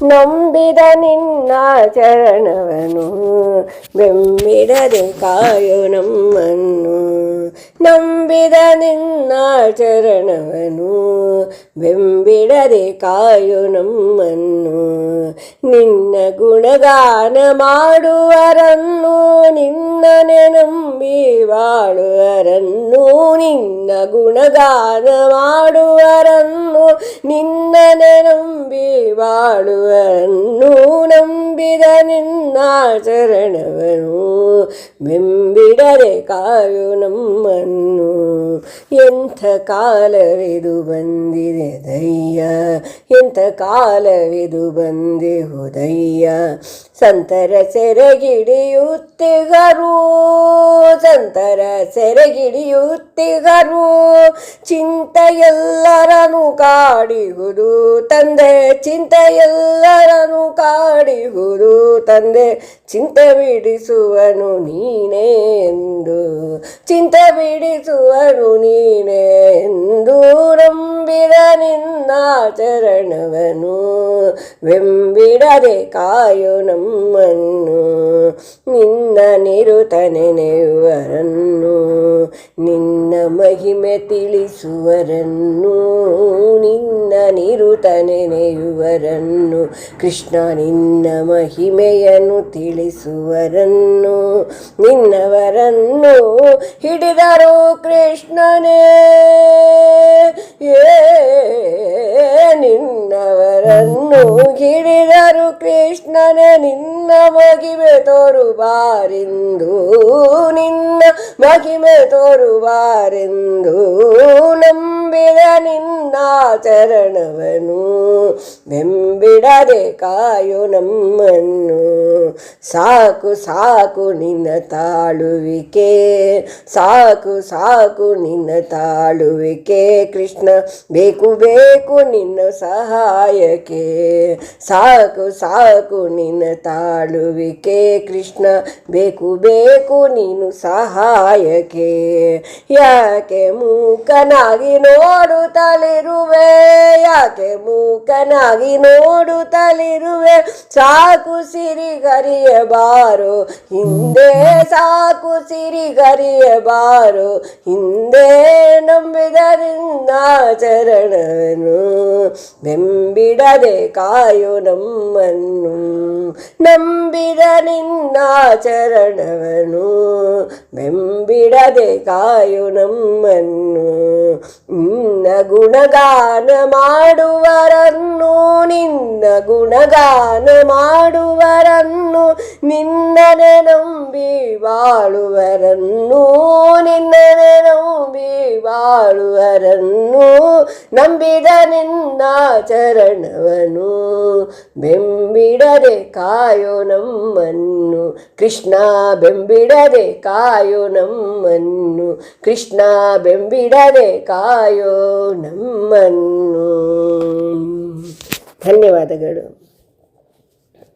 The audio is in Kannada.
ನಂಬಿದ ನಿನ್ನ ಚರಣವನು ಬೆಂಬಿಡದೆ ಕಾಯೋ ನಮ್ಮನ್ನು ನಂಬಿದ ನಿನ್ನ ಚರಣವನು ಬೆಂಬಿಡದೆ ಕಾಯೋ ನಮ್ಮನ್ನು ನಿನ್ನ ಗುಣಗಾನ ಮಾಡುವರನ್ನು ನಿನ್ನನೆ ನಂಬಿ ಬಾಳುವರನ್ನು ನಿನ್ನ ಗುಣಗಾನ ಮಾಡುವರನ್ನು ನಿನ್ನನೆ ನಂಬಿ ಬಾಳುವರನ್ನು ನಂಬಿದ ನಿನ್ನ ಚರಣವನು ಬೆಂಬಿಡದೆ ಕಾಯು ನಮ್ಮನ್ನು ಎಂಥ ಕಾಲವಿದು ಬಂದಿದೆ ದಯ್ಯ ಎಂಥ ಕಾಲವಿದು ಬಂದೆ ಹೋದಯ್ಯ ಸಂತರ ಸೆರೆಗಿಡಿಯುತ್ತಿಗರು ಸಂತರ ಸೆರೆಗಿಡಿಯುತ್ತಿಗರು ಚಿಂತೆಯೆಲ್ಲರನು ಕಾಡಿಗುರು ತಂದೆ ಚಿಂತೆಯೆಲ್ಲರನು ಕಾಡಿಹುದು, ತಂದೆ ಚಿಂತೆ ಬಿಡಿಸುವನು ನೀನೇ ಎಂದು, ಚಿಂತೆ ಬಿಡಿಸುವನು ನೀನೇ ಎಂದು ನಂಬಿದ ನಿನ್ನ ಚರಣವನು. ವೆಂಬಿಡದೆ ಕಾಯೋ ನಮ್ಮನ್ನು. ನಿನ್ನ ನಿರುತ ನೆನೆಯುವರನ್ನು ನಿನ್ನ ಮಹಿಮೆ ತಿಳಿಸುವರನ್ನು. ನಿನ್ನ ನಿರುತ ನೆನೆಯುವರನ್ನು ಕೃಷ್ಣ ನಿನ್ನ ಮಹಿಮೆಯನ್ನು ತಿಳಿಸುವರನ್ನು. ನಿನ್ನವರನ್ನು ಹಿಡಿದರು ಕೃಷ್ಣನೇ. yeah. ನಿನ್ನವರನ್ನು ಹಿಡಿದರು ಕೃಷ್ಣನ ನಿನ್ನ ಮಗಿಮೆ ತೋರುಬಾರೆಂದು ನಿನ್ನ ಮಗಿಮೆ ತೋರುಬಾರೆಂದು ನಂಬಿದ ನಿನ್ನ ಚರಣವನು ಬೆಂಬಿಡದೆ ಕಾಯು ನಮ್ಮನ್ನು. ಸಾಕು ಸಾಕು ನಿನ್ನ ತಾಳುವಿಕೆ, ಸಾಕು ಸಾಕು ನಿನ್ನ ತಾಳುವಿಕೆ ಕೃಷ್ಣ, ಬೇಕು ಬೇಕು ನಿನ್ನ ಸಹಾಯಕ್ಕೆ ಸಾಕು ಸಾಕು ನಿನ್ನ ತಾಳುವಿಕೆ. ಕೃಷ್ಣ, ಬೇಕು ಬೇಕು ನೀನು ಸಹಾಯಕ್ಕೆ. ಯಾಕೆ ಮೂಕನಾಗಿ ನೋಡುತ್ತಲಿರುವೆ ಯಾಕೆ ಮೂಕನಾಗಿ ನೋಡುತ್ತಲಿರುವೆ ಸಾಕು ಸಿರಿಗರಿಯಬಾರು ಹಿಂದೆ ಸಾಕು ಸಿರಿಗರಿಯಬಾರು ಹಿಂದೆ ನಂಬಿದರಿಂದ ಚರಣವನು. ಬೆಂಬಿಡದೆ ಕಾಯೋ ನಮ್ಮನ್ನು. ನಿನ್ನ ಚರಣವನು. ಬೆಂಬಿಡದೆ ಕಾಯು ನಮ್ಮನ್ನು. ನಿನ್ನ ಗುಣಗಾನ ಮಾಡುವರನ್ನು, ನಿನ್ನ ಗುಣಗಾನ ಮಾಡುವರನ್ನು ನಿನ್ನನೆ ನಂಬಿ ಬಾಳುವರನ್ನು ನಿನ್ನನೆ ನಂಬಿ ಬಾಳುವರನ್ನು ನಂಬಿದ ನಿನ್ನ ಚರಣವನು ಬೆಂಬಿಡದೆ ಕಾಯೋ ನಮ್ಮನ್ನು ಕೃಷ್ಣ ಬೆಂಬಿಡದೆ ಕಾಯೋ ನಮ್ಮನ್ನು ಕೃಷ್ಣ ಬೆಂಬಿಡದೆ ಕಾಯೋ ನಮ್ಮನ್ನು ಧನ್ಯವಾದಗಳು